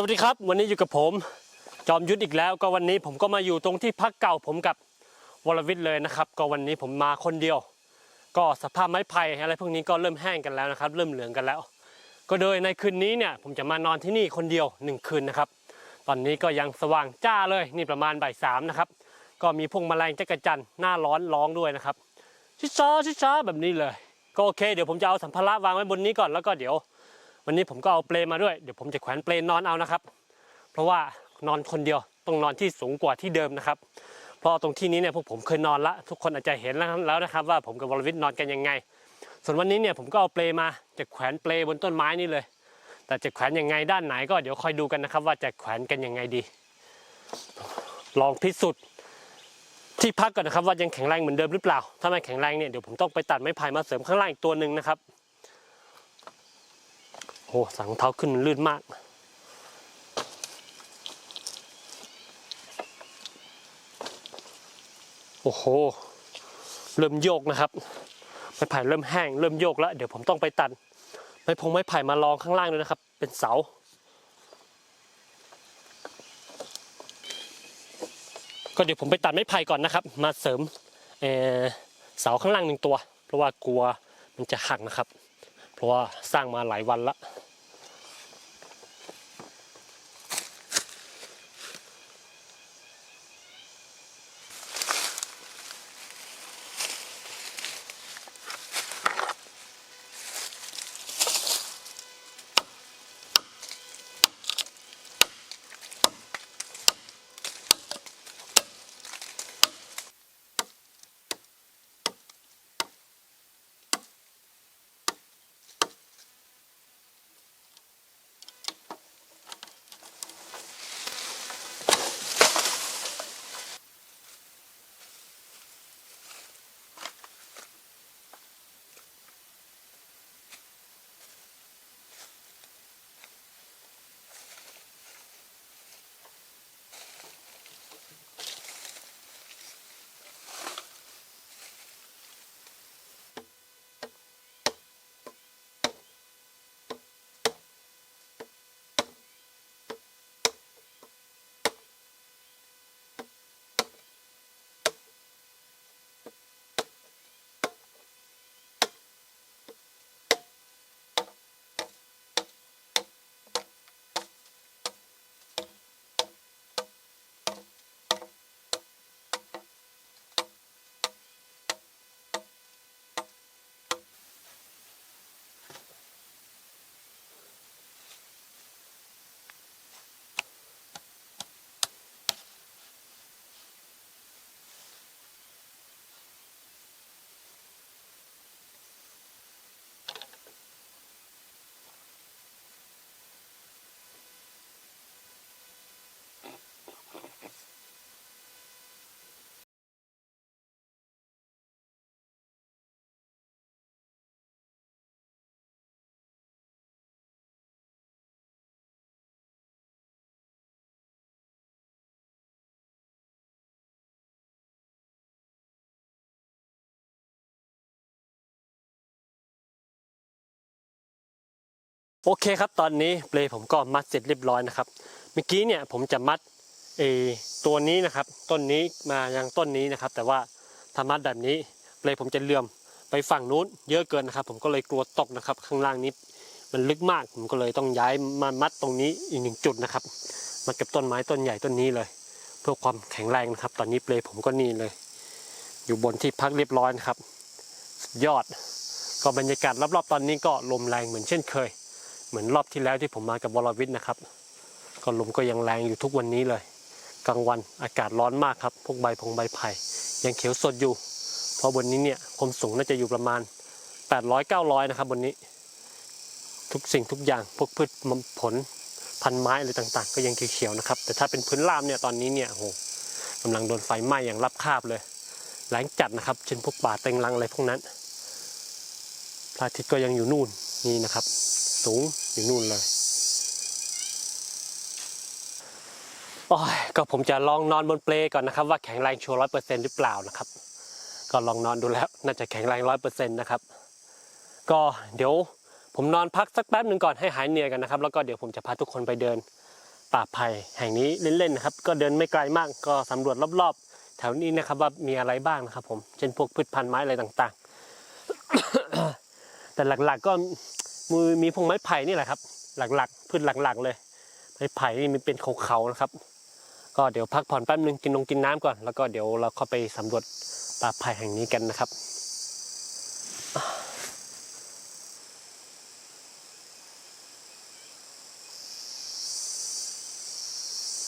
สวัสดีครับ วันนี้อยู่กับผม จอมยุทธอีกแล้ว ก็วันนี้ผมก็มาอยู่ตรงที่พักเก่าผมกับวรวิทย์เลยนะครับ ก็วันนี้ผมมาคนเดียว ก็สภาพไม้ไผ่อะไรพวกนี้ก็เริ่มแห้งกันแล้วนะครับ เริ่มเหลืองกันแล้ว ก็โดยในคืนนี้เนี่ยผมจะมานอนที่นี่คนเดียวหนึ่งคืนนะครับ ตอนนี้ก็ยังสว่างจ้าเลยนี่ประมาณบ่ายสามนะครับก็มีพวกแมลงจักรจันทร์หน้าร้อนร้องด้วยนะครับชิช้าชิช้าแบบนี้เลย ก็โอเค เดี๋ยวผมจะเอาสัมภาระวางไว้บนนี้ก่อนแล้วก็เดี๋ยว วันนี้ผมก็เอาเปลมาด้วยเดี๋ยวผมจะแขวนเปลนอนเอานะครับ เพราะว่านอนคนเดียวต้องนอนที่สูงกว่าที่เดิมนะครับ เพราะตรงที่นี้เนี่ยพวกผมเคยนอนละทุกคนอาจจะเห็นแล้วนะครับ ว่าผมกับวรวิทย์นอนกันยังไง ส่วนวันนี้เนี่ยผมก็เอาเปลมาจะแขวนเปลบนต้นไม้นี่เลย แต่จะแขวนยังไงด้านไหนก็เดี๋ยวคอยดูกันนะครับ ว่าจะแขวนกันยังไงดี ลองพิสูจน์ที่พักก่อนนะครับว่ายังแข็งแรงเหมือนเดิมหรือเปล่า ถ้าไม่แข็งแรงเนี่ยเดี๋ยวผมต้องไปตัดไม้ไผ่มาเสริมข้างล่างอีกตัวหนึ่งนะครับ โอ้สังเท้าขึ้นลื่นมากโอ้โหเริ่มโยกนะครับไม้ไผ่เริ่มแห้งเริ่มโยกแล้ว เดี๋ยวผมต้องไปตัดไม้พงไม้ไผ่มาลองข้างล่างด้วยนะครับ เป็นเสาก็เดี๋ยวผมไปตัดไม้ไผ่ก่อนนะครับ มาเสริมเเสาข้างล่างหนึ่งตัว เพราะว่ากลัวมันจะหักนะครับ เพราะว่าสร้างมาหลายวันละ โอเคครับตอนนี้เปลผมก็มัดเสร็จเรียบร้อยนะครับ เมื่อกี้เนี่ยผมจะมัดเอตัวนี้นะครับ ต้นนี้มายังต้นนี้นะครับ แต่ว่าถ้ามัดแบบนี้เปลผมจะเลื่อมไปฝั่งนู้นเยอะเกินนะครับ ผมก็เลยกลัวตกนะครับ ข้างล่างนี้มันลึกมากผมก็เลยต้องย้ายมามัดตรงนี้อีกหนึ่งจุดนะครับมัดกับต้นไม้ต้นใหญ่ต้นนี้เลย เพื่อความแข็งแรงนะครับ ตอนนี้เปลผมก็นี่เลย อยู่บนที่พักเรียบร้อยนะครับ ยอด ก็บรรยากาศรอบๆตอนนี้ก็ลมแรงเหมือนเช่นเคย เหมือนรอบที่แล้วที่ผมมากับวรวิทย์นะครับ ก็ลมก็ยังแรงอยู่ทุกวันนี้เลย กลางวันอากาศร้อนมากครับ พวกใบพงใบไผ่ยังเขียวสดอยู่ เพราะบนนี้เนี่ยความสูงน่าจะอยู่ประมาณ 800 900 นะครับบนนี้ ทุกสิ่งทุกอย่างพวกพืชผลพันไม้อะไรต่างๆ ก็ยังเขียวๆนะครับ แต่ถ้าเป็นพื้นราบเนี่ยตอนนี้เนี่ยโอ้โหกำลังโดนไฟไหม้อย่างรับคาบเลยแรงจัดนะครับ เช่นพวกป่าเต็งรังอะไรพวกนั้นพระอาทิตย์ก็ยังอยู่นู่น นี่นะครับ สูงอยู่นู่นเลยโอ้ยก็ผมจะลองนอนบนเปลก่อนนะครับ ว่าแข็งแรงชัวร้อยเปอร์เซ็นต์หรือเปล่านะครับ ก็ลองนอนดูแล้ว น่าจะแข็งแรงร้อยเปอร์เซ็นต์นะครับ ก็เดี๋ยวผมนอนพักสักแป๊บหนึ่งก่อนให้หายเหนื่อยกันนะครับ แล้วก็เดี๋ยวผมจะพาทุกคนไปเดินป่าไผ่แห่งนี้เล่นๆนะครับ ก็เดินไม่ไกลมากก็สำรวจรอบๆ แถวนี้นะครับว่ามีอะไรบ้างนะครับ ผมเช่นพวกพืชพันธุ์ไม้อะไรต่างๆ แต่หลักๆก็มือมีพวกไม้ไผ่นี่แหละครับ หลักๆพืชหลักๆ เลย ไม้ไผ่นี่มันเป็นเขาๆนะครับ ก็เดี๋ยวพักผ่อนแป๊บนึงกินนงกินน้ำก่อน แล้วก็เดี๋ยวเราเข้าไปสำรวจป่าไผ่แห่งนี้กันนะครับ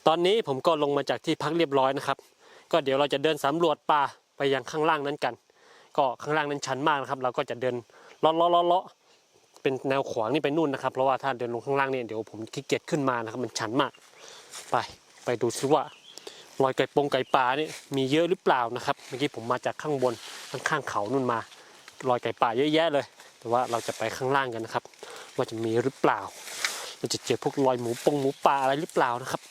ตอนนี้ผมก็ลงมาจากที่พักเรียบร้อยนะครับ ก็เดี๋ยวเราจะเดินสำรวจป่าไปยังข้างล่างนั้นกัน ก็ข้างล่างนั้นชันมากนะครับ เราก็จะเดิน เลาะเลาะเลาะเป็นแนวขวางนี่ไปนู่นนะครับ เพราะว่าถ้าเดินลงข้างล่างเนี่ยเดี๋ยวผมขี้เกียจขึ้นมานะครับ มันชันมาก ไปไปดูซิว่ารอยไก่ปงไก่ป่านี่มีเยอะหรือเปล่านะครับ เมื่อกี้ผมมาจากข้างบนข้างข้างเขานู่นมารอยไก่ป่าเยอะแยะเลย แต่ว่าเราจะไปข้างล่างกันนะครับ ว่าจะมีหรือเปล่า เราจะเจอพวกรอยหมูปงหมูป่าอะไรหรือเปล่านะครับ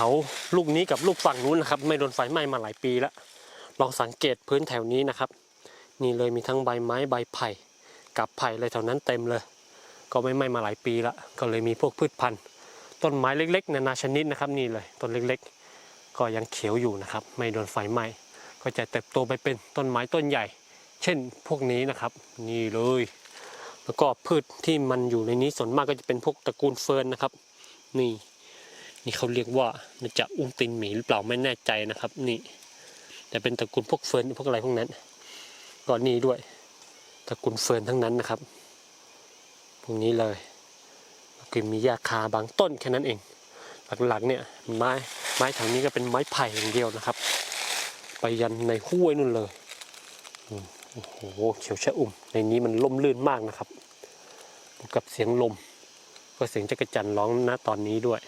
เขาลูกนี้กับลูกฝั่งนู้นนะครับ ไม่โดนไฟไหม้มาหลายปีแล้วลองสังเกตพื้นแถวนี้นะครับ นี่เลยมีทั้งใบไม้ใบไผ่กับไผ่อะไรแถวนั้นเต็มเลย ก็ไม่ไหม้มาหลายปีละก็เลยมีพวกพืชพันธุ์ ต้นไม้เล็กๆนานาชนิดนะครับ นี่เลยต้นเล็กๆ ก็ยังเขียวอยู่นะครับ ไม่โดนไฟไหม้ก็จะเติบโตไปเป็นต้นไม้ต้นใหญ่ เช่นพวกนี้นะครับ นี่เลย แล้วก็พืชที่มันอยู่ในนี้ส่วนมากก็จะเป็นพวกตระกูลเฟิร์นนะครับ นี่ นี่เขาเรียกว่ามันจะอุ้งตินหมีหรือเปล่าไม่แน่ใจนะครับ นี่แต่เป็นตระกูลพวกเฟิร์นพวกอะไรพวกนั้นก็นี่ด้วยตระกูลเฟิร์นทั้งนั้นนะครับพวกนี้เลยก็มีหญ้าคาบางต้นแค่นั้นเอง หลักๆเนี่ยไม้ไม้แถวนี้ก็เป็นไม้ไผ่อย่างเดียวนะครับ ไปยันในห้วยนู่นเลยโอ้โหเขียวชะอุ่ม ในนี้มันล่มลื่นมากนะครับ กับเสียงลม ก็เสียงจักรจันร์ร้องณตอนนี้ด้วย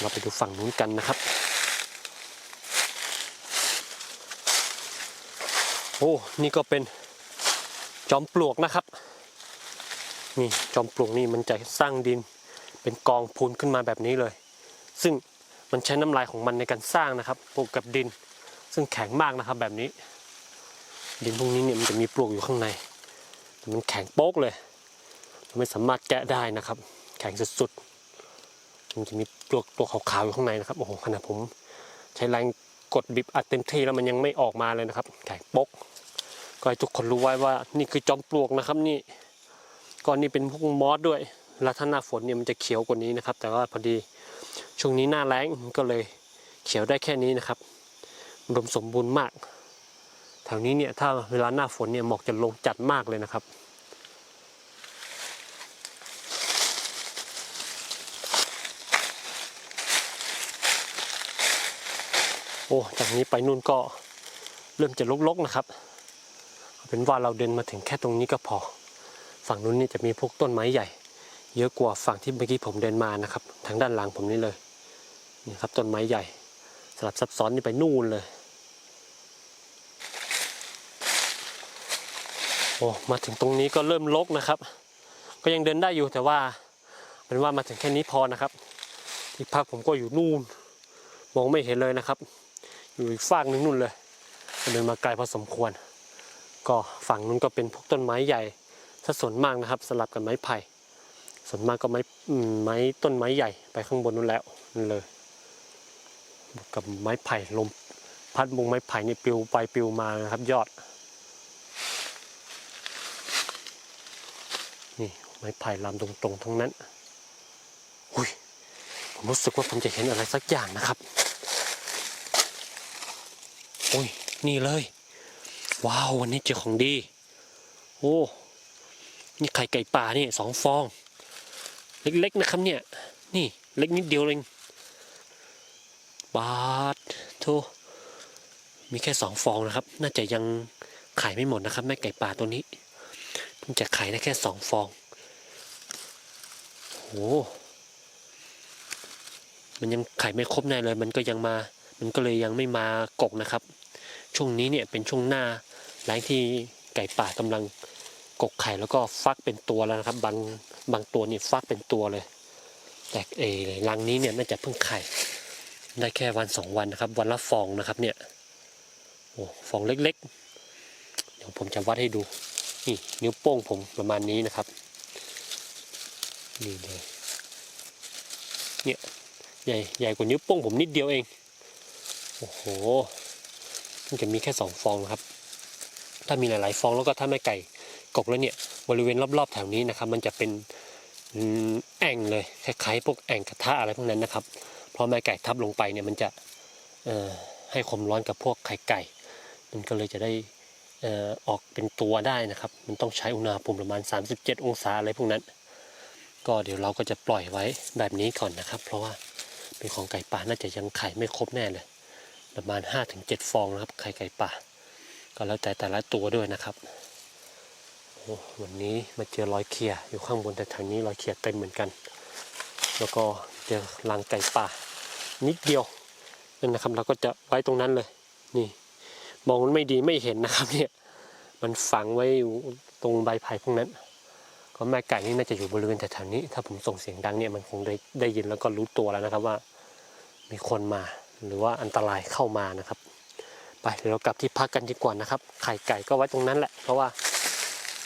เราไปดูฝั่งนู้นกันนะครับ โอ้ นี่ก็เป็นจอมปลวกนะครับ นี่จอมปลวกนี่มันจะสร้างดินเป็นกองพูนขึ้นมาแบบนี้เลย ซึ่งมันใช้น้ำลายของมันในการสร้างนะครับปลูกกับดิน ซึ่งแข็งมากนะครับแบบนี้ ดินพวกนี้เนี่ยมันจะมีปลวกอยู่ข้างในมันแข็งโป๊กเลย ไม่สามารถแกะได้นะครับ แข็งสุดๆ มันจะมีตัวตัวขาวๆอยู่ข้างในนะครับโอ้โหขนาดผม ใช้แรงกดบีบอัดเต็มที่แล้วมันยังไม่ออกมาเลยนะครับแข็งปกก็ให้ทุกคนรู้ไว้ว่านี่คือจอมปลวกนะครับนี่ก้อนนี้เป็นพวกมอสด้วยแล้วถ้าหน้าฝนเนี่ยมันจะเขียวกว่านี้นะครับ แต่ว่าพอดีช่วงนี้หน้าแล้งก็เลยเขียวได้แค่นี้นะครับอุดมสมบูรณ์มากแถวนี้เนี่ยถ้าเวลาหน้าฝนเนี่ยหมอกจะลงจัดมากเลยนะครับ โอ้จากนี้ไปนู่นก็เริ่มจะลกๆนะครับ เป็นว่าเราเดินมาถึงแค่ตรงนี้ก็พอ ฝั่งนู้นนี่จะมีพวกต้นไม้ใหญ่ เยอะกว่าฝั่งที่เมื่อกี้ผมเดินมานะครับ ทางด้านหลังผมนี่เลยนี่ครับต้นไม้ใหญ่สลับซับซ้อนนี่ไปนู่นเลย โอ้มาถึงตรงนี้ก็เริ่มลกนะครับ ก็ยังเดินได้อยู่แต่ว่าเป็นว่ามาถึงแค่นี้พอนะครับ ที่พักผมก็อยู่นู่น มองไม่เห็นเลยนะครับ อยู่อีกฝากหนึงนู่นเลยเดินมาไกลพอสมควร ก็ฝั่งนู้นก็เป็นพวกต้นไม้ใหญ่สัดส่วนมากนะครับ สลับกับไม้ไผ่ส่วนมากก็ไม้ไม้ต้นไม้ใหญ่ไปข้างบนนู้นแล้วนั่นเลย กับไม้ไผ่ลมพัดบงไม้ไผ่นี่ปลิวไปปลิวมานะครับ ยอด นี่ไม้ไผ่ลำตรงๆทั้งนั้น อุ้ยผมรู้สึกว่าผมจะเห็นอะไรสักอย่างนะครับ โอ้ย นี่เลย ว้าว วันนี้เจอของดี โอ้ นี่ไข่ไก่ป่านี่สองฟอง เล็กๆนะครับเนี่ย นี่เล็กนิดเดียวเองบาทโทมีแค่สองฟองนะครับ น่าจะยังขายไม่หมดนะครับแม่ไก่ป่าตัวนี้เพิ่งจะขายได้แค่สองฟองโอ้มันยังไข่ไม่ครบแน่เลย มันก็ยังมา มันก็เลยยังไม่มากกนะครับ ช่วงนี้เนี่ยเป็นช่วงหน้าแล้งที่ไก่ป่ากำลังกกไข่แล้วก็ฟักเป็นตัวแล้วนะครับ บางบางตัวนี่ฟักเป็นตัวเลย แต่เออรังนี้เนี่ยน่าจะเพิ่งไข่ได้แค่วันสองวันนะครับ วันละฟองนะครับเนี่ยโอ้ฟองเล็กๆ เดี๋ยวผมจะวัดให้ดูนี่นิ้วโป้งผมประมาณนี้นะครับนี่เลยเนี่ยใหญ่ใหญ่กว่านิ้วโป้งผมนิดเดียวเองโอ้โห มันจะมีแค่สองฟองนะครับ ถ้ามีหลาย ๆ ฟองแล้วก็ถ้าไม่ไก่กกแล้วเนี่ยบริเวณรอบๆแถวนี้นะครับ มันจะเป็นแอ่งเลยคล้ายๆพวกแอ่งกระทะอะไรพวกนั้นนะครับเพราะแม่ไก่ทับลงไปเนี่ยมันจะให้ความร้อนกับพวกไข่ไก่ มันก็เลยจะได้ออออกเป็นตัวได้นะครับ มันต้องใช้อุณหภูมิประมาณ 37 องศาอะไรพวกนั้น ก็เดี๋ยวเราก็จะปล่อยไว้แบบนี้ก่อนนะครับ เพราะว่าเป็นของไก่ป่าน่าจะยังไข่ไม่ครบแน่เลย ประมาณ 5-7 ฟองนะครับ ไข่ไก่ป่า ก็แล้วแต่แต่ละตัวด้วยนะครับวันนี้มาเจอรอยเขียอยู่ข้างบนแต่ทางนี้รอยเขียเต็มเหมือนกัน แล้วก็เจอรังไก่ป่า นิดเดียวนั่นนะครับ เราก็จะไว้ตรงนั้นเลย นี่ มองมันไม่ดีไม่เห็นนะครับเนี่ย มันฝังไว้อยู่ตรงใบไผ่พวกนั้น ก็แม่ไก่นี่น่าจะอยู่บริเวณแถวๆนี้ ถ้าผมส่งเสียงดังเนี่ยมันคงได้ได้ยินแล้วก็รู้ตัวแล้วนะครับว่า มีคนมา หรือว่าอันตรายเข้ามานะครับ ไปเดี๋ยวเรากลับที่พักกันดีกว่านะครับ ไข่ไก่ก็ไว้ตรงนั้นแหละ เพราะว่า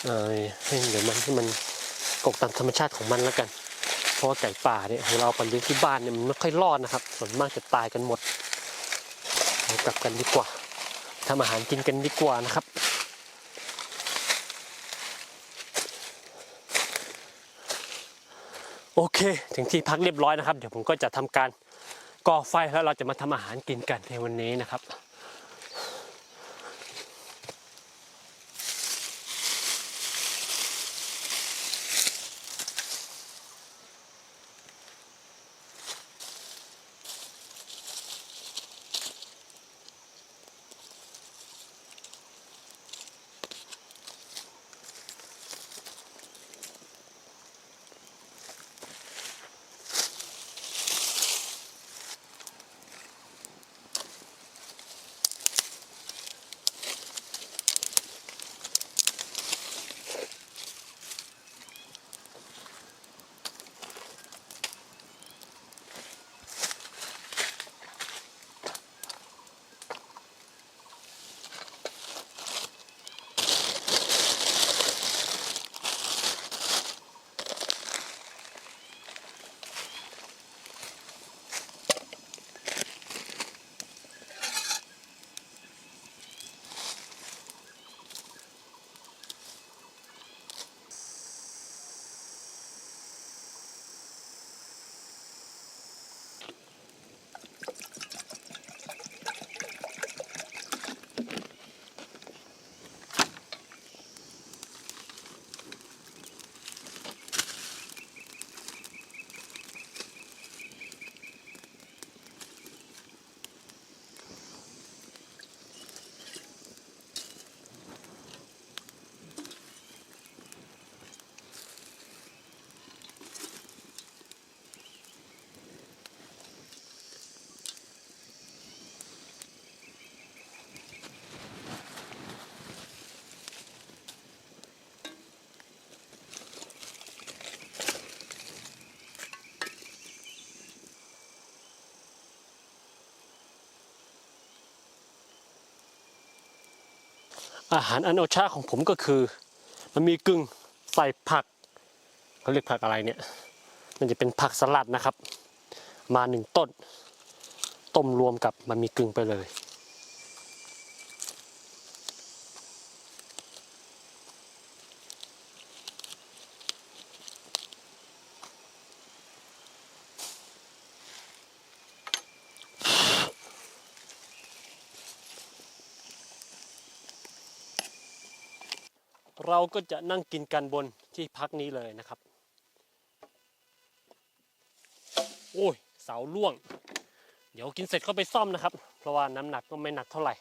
เออให้เดี๋ยวมันให้มันกกตามธรรมชาติของมันแล้วกัน เพราะว่าไก่ป่าเนี่ยของเราไปเลี้ยงที่บ้านเนี่ยมันไม่ค่อยรอดนะครับ ส่วนมากจะตายกันหมดเรากลับกันดีกว่าทำอาหารกินกันดีกว่านะครับโอเค ถึงที่พักเรียบร้อยนะครับ เดี๋ยวผมก็จะทำการ ก่อไฟแล้วเราจะมาทำอาหารกินกันในวันนี้นะครับ อาหารอันโอชาของผมก็คือ มันมีกึ่งใส่ผักเขาเรียกผักอะไรเนี่ย มันจะเป็นผักสลัดนะครับ มาหนึ่งต้น ต้มรวมกับมันมีกึ่งไปเลย เราก็จะนั่งกินกันบนที่พักนี้เลยนะครับ โอ้ยเสาล่วง เดี๋ยวกินเสร็จก็ไปซ่อมนะครับ เพราะว่าน้ำหนักก็ไม่หนักเท่าไหร่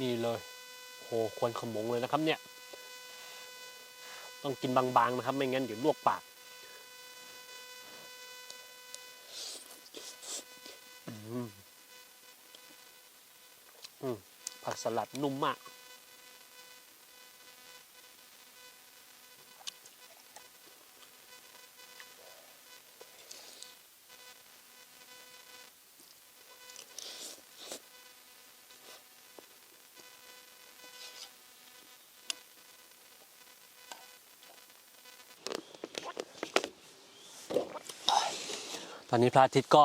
นี่เลยโหควนขมงเลยนะครับเนี่ย ต้องกินบางๆนะครับ ไม่งั้นเดี๋ยวลวกปากอืม ผักสลัดนุ่มมาก ตอนนี้พระอาทิตย์ก็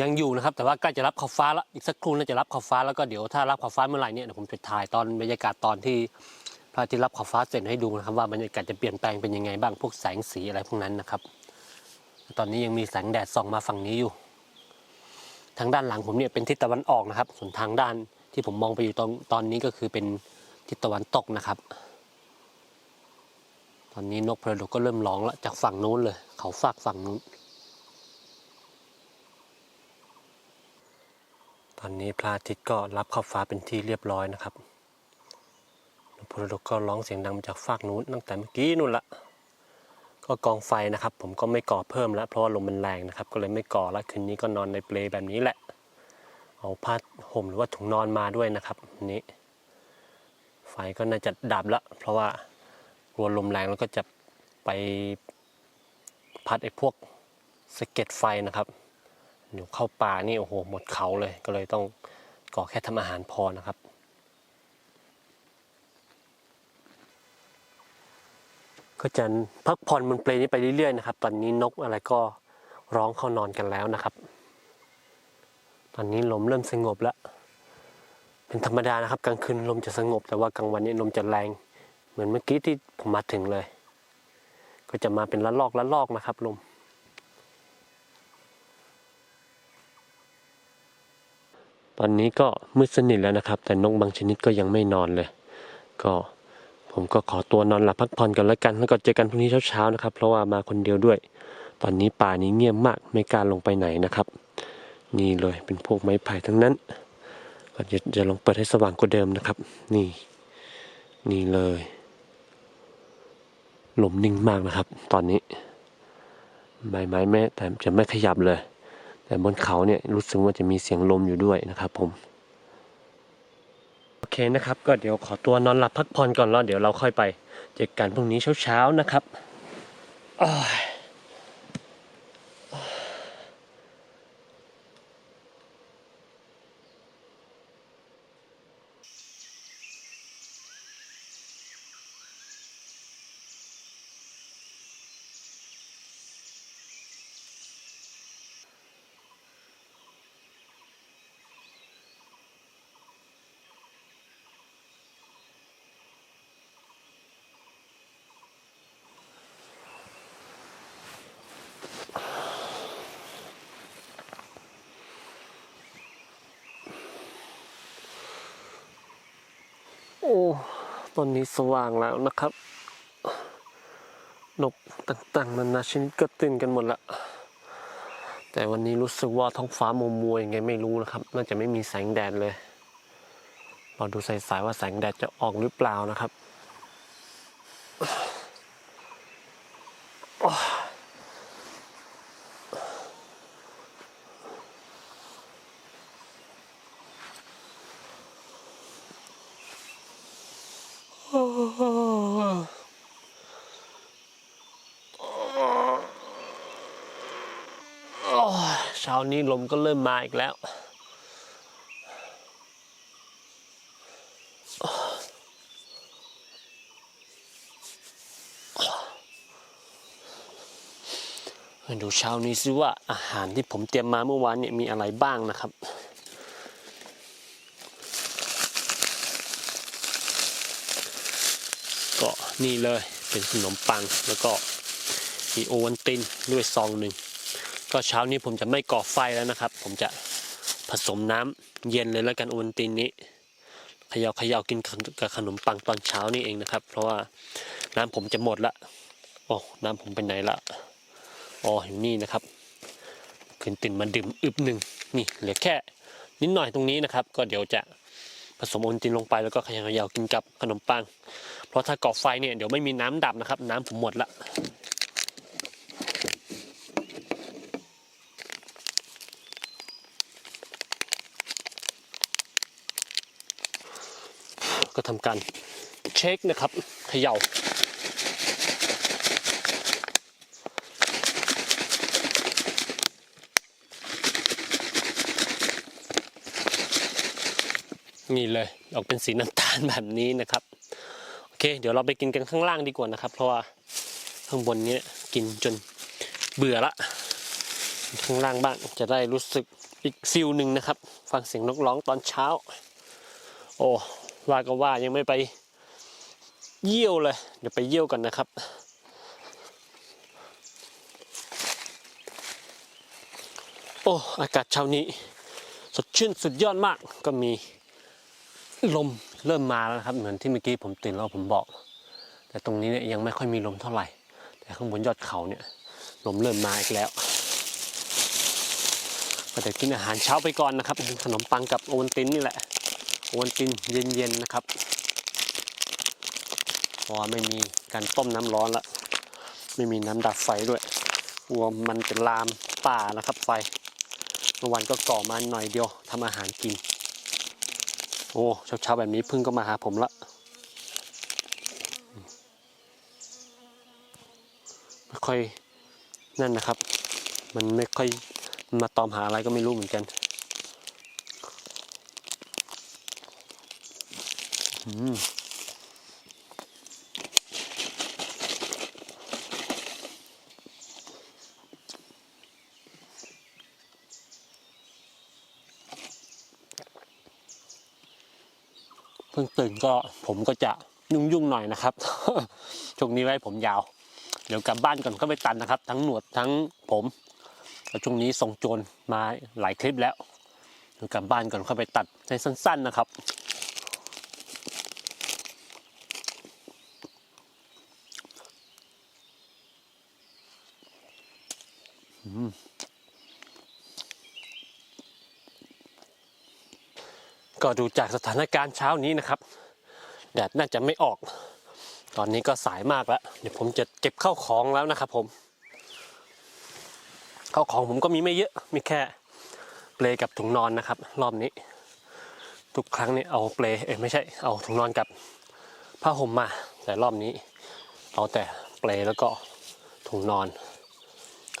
ยังอยู่นะครับ แต่ว่าใกล้จะรับขอบฟ้าแล้วอีกสักครู่น่าจะรับขอบฟ้าแล้วก็เดี๋ยวถ้ารับขอบฟ้าเมื่อไหร่เนี่ยเดี๋ยวผมจะถ่ายตอนบรรยากาศตอนที่พระอาทิตย์รับขอบฟ้าเสร็จให้ดูนะครับว่าบรรยากาศจะเปลี่ยนแปลงเป็นยังไงบ้างพวกแสงสีอะไรพวกนั้นนะครับ ตอนนี้ยังมีแสงแดดส่องมาฝั่งนี้อยู่ ทางด้านหลังผมเนี่ยเป็นทิศตะวันออกนะครับ ส่วนทางด้านที่ผมมองไปอยู่ตรงตอนนี้ก็คือเป็นทิศตะวันตกนะครับ ตอนนี้นกพระดกก็เริ่มร้องแล้วจากฝั่งนู้นเลย เขาฝากฝั่งนู้น ตอนนี้พระอาทิตย์ก็รับขอบฟ้าเป็นที่เรียบร้อยนะครับนพระดกก็ร้องเสียงดังมาจากฝากนู้นตั้งแต่เมื่อกี้นู่นละ ก็กองไฟนะครับ ผมก็ไม่ก่อเพิ่มแล้วเพราะว่าลมมันแรงนะครับ ก็เลยไม่ก่อแล้วคืนนี้ก็นอนในเปลแบบนี้แหละ เอาผ้าห่มหรือว่าถุงนอนมาด้วยนะครับนี้ ไฟก็น่าจะดับล้วเพราะว่ากลัวลมแรงแล้วก็จะไปพัดไอ้พวกสะเก็ดไฟนะครับ เดี๋ยวเข้าป่านี่โอ้โหหมดเขาเลย ก็เลยต้องก่อแค่ทำอาหารพอนะครับก็จะพักผ่อนบนเปลนี้ไปเรื่อยๆนะครับ ตอนนี้นกอะไรก็ร้องเข้านอนกันแล้วนะครับ ตอนนี้ลมเริ่มสงบแล้ว เป็นธรรมดานะครับ กลางคืนลมจะสงบ แต่ว่ากลางวันนี้ลมจะแรง เหมือนเมื่อกี้ที่ผมมาถึงเลย ก็จะมาเป็นละลอกละลอกนะครับลม ตอนนี้ก็มืดสนิทแล้วนะครับ แต่นกบางชนิดก็ยังไม่นอนเลย ก็ผมก็ขอตัวนอนหลับพักผ่อนกันแล้วกัน แล้วก็เจอกันพรุ่งนี้เช้าๆนะครับ เพราะว่ามาคนเดียวด้วย ตอนนี้ป่านี้เงียบมากไม่กล้าลงไปไหนนะครับ นี่เลยเป็นพวกไม้ไผ่ทั้งนั้นก็จะจะลองเปิดให้สว่างกว่าเดิมนะครับ นี่ นี่เลยหลมนิ่งมากนะครับ ตอนนี้ใบไม้แม้แต่จะไม่ขยับเลย แต่บนเขาเนี่ยรู้สึกว่าจะมีเสียงลมอยู่ด้วยนะครับผม โอเคนะครับ ก็เดี๋ยวขอตัวนอนหลับพักผ่อนก่อนแล้วเดี๋ยวเราค่อยไป เจอกันพรุ่งนี้เช้าๆนะครับ ตอนนี้สว่างแล้วนะครับ นกต่างๆนานาชนิดก็ตื่นกันหมดละแต่วันนี้รู้สึกว่าท้องฟ้ามัวมัวๆยังไงไม่รู้นะครับ น่าจะไม่มีแสงแดดเลย เราดูสายๆว่าแสงแดดจะออกหรือเปล่านะครับ โอ้ยเช้านี้ลมก็เริ่มมาอีกแล้ว ดูเช้านี้ซิว่าอาหารที่ผมเตรียมมาเมื่อวานเนี่ยมีอะไรบ้างนะครับก็นี่เลยเป็นขนมปังแล้วก็มีโอวัลตินด้วยซองหนึ่ง ก็เช้านี้ผมจะไม่ก่อไฟแล้วนะครับ ผมจะผสมน้ำเย็นเลยแล้วกันโอวัลตินนี้เขย่าเขย่ากินกับขนมปังตอนเช้านี่เองนะครับ เพราะว่าน้ำผมจะหมดละโอ้น้ำผมไปไหนละอ๋ออยู่นี่นะครับขึ้นตินมาดื่มอึบหนึ่งนี่เหลือแค่นิดหน่อยตรงนี้นะครับ ก็เดี๋ยวจะผสมโอวัลตินลงไปแล้วก็ขย่าเขย่ากินกับขนมปัง เพราะถ้าก่อไฟเนี่ยเดี๋ยวไม่มีน้ำดับนะครับ น้ำผมหมดละ ทำการเช็คนะครับเขย่านี่เลยออกเป็นสีน้ำตาลแบบนี้นะครับ โอเค เดี๋ยวเราไปกินกันข้างล่างดีกว่านะครับ เพราะว่าข้างบนนี้กินจนเบื่อละ ข้างล่างบ้างจะได้รู้สึกอีกฟิลหนึ่งนะครับ ฟังเสียงนกร้องตอนเช้า โอ้ ว่าก็ว่ายังไม่ไปเยี่ยวเลย เดี๋ยวไปเยี่ยวกันนะครับ โอ้ อากาศเช้านี้ สดชื่นสุดยอดมากก็มีลมเริ่มมาแล้วครับ เหมือนที่เมื่อกี้ผมตื่นแล้วผมบอก แต่ตรงนี้เนี่ยยังไม่ค่อยมีลมเท่าไหร่ แต่ข้างบนยอดเขาเนี่ยลมเริ่มมาอีกแล้วก็จะกินอาหารเช้าไปก่อนนะครับขนมปังกับโอวัลตินนี่แหละ โอวัลตินเย็นๆนะครับ เพราะไม่มีการต้มน้ำร้อนละไม่มีน้ำดับไฟด้วยกลัวมันจะลามป่านะครับไฟเมื่อวานก็ก่อมาหน่อยเดียวทำอาหารกิน โอ้เช้าๆแบบนี้พึ่งก็มาหาผมละไม่ค่อยนั่นนะครับ มันไม่ค่อยมาตอมหาอะไรก็ไม่รู้เหมือนกันอืม เพิ่งตื่นก็ผมก็จะยุ่งๆหน่อยนะครับ ช่วงนี้ไว้ผมยาว เดี๋ยวกลับบ้านก่อนก็ไปตัดนะครับ ทั้งหนวดทั้งผมแล้วช่วงนี้ส่งโจรมาหลายคลิปแล้วเดี๋ยวกลับบ้านก่อนค่อยไปตัดในสั้น ๆนะครับ ก็ดูจากสถานการณ์เช้านี้นะครับ แดดน่าจะไม่ออก ตอนนี้ก็สายมากแล้ว เดี๋ยวผมจะเก็บเข้าของแล้วนะครับผม เข้าของผมก็มีไม่เยอะ มีแค่เปลกับถุงนอนนะครับ รอบนี้ ทุกครั้งนี่เอาเปลเอ้ยไม่ใช่ เอาถุงนอนกับผ้าห่มมา แต่รอบนี้ เอาแต่เปลแล้วก็ถุงนอน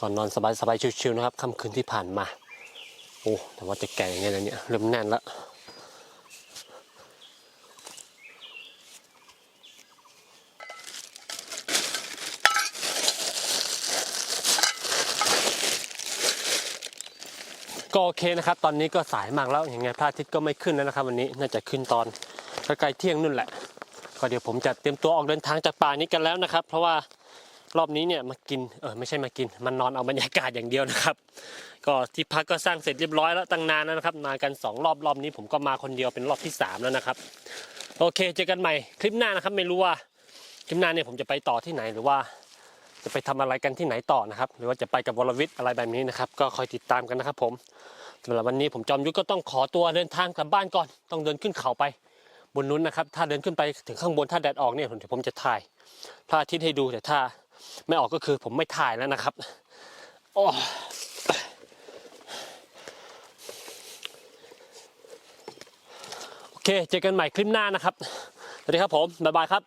ก่อนนอนสบายๆชิวๆนะครับค่ำคืนที่ผ่านมา โอ้แต่ว่าจะแก่ยังไงแล้วเนี่ยเริ่มแน่นแล้วก็โอเคนะครับ ตอนนี้ก็สายมากแล้วอยังไงพระอาทิตย์ก็ไม่ขึ้นแล้วนะครับ วันนี้น่าจะขึ้นตอนใกล้เที่ยงนู่นแหละ ก็เดี๋ยวผมจะเตรียมตัวออกเดินทางจากป่านี้กันแล้วนะครับ เพราะว่า รอบนี้เนี่ยมากินเออไม่ใช่มากิน มันนอนเอาบรรยากาศอย่างเดียวนะครับ ก็ที่พักก็สร้างเสร็จเรียบร้อยแล้วตั้งนานแล้วนะครับ มากันสองรอบรอบนี้ผมก็มาคนเดียวเป็นรอบที่สามแล้วนะครับ โอเคเจอกันใหม่คลิปหน้านะครับ ไม่รู้ว่าคลิปหน้าเนี่ยผมจะไปต่อที่ไหนหรือว่า จะไปทำอะไรกันที่ไหนต่อนะครับ หรือว่าจะไปกับวรวิทย์อะไรแบบนี้นะครับ ก็คอยติดตามกันนะครับ ผมสำหรับวันนี้ผมจอมยุทธก็ต้องขอตัวเดินทางกลับบ้านก่อน ต้องเดินขึ้นเขาไปบนนู้นนะครับ ถ้าเดินขึ้นไปถึงข้างบนถ้าแดดออกเนี่ยผมผมจะถ่ายพระอาทิตย์ให้ดูแต่ถ้า ไม่ออกก็คือผมไม่ถ่ายแล้วนะครับโอ้โอเค เจอกันใหม่คลิปหน้านะครับ สวัสดีครับผม บ๊ายบายครับ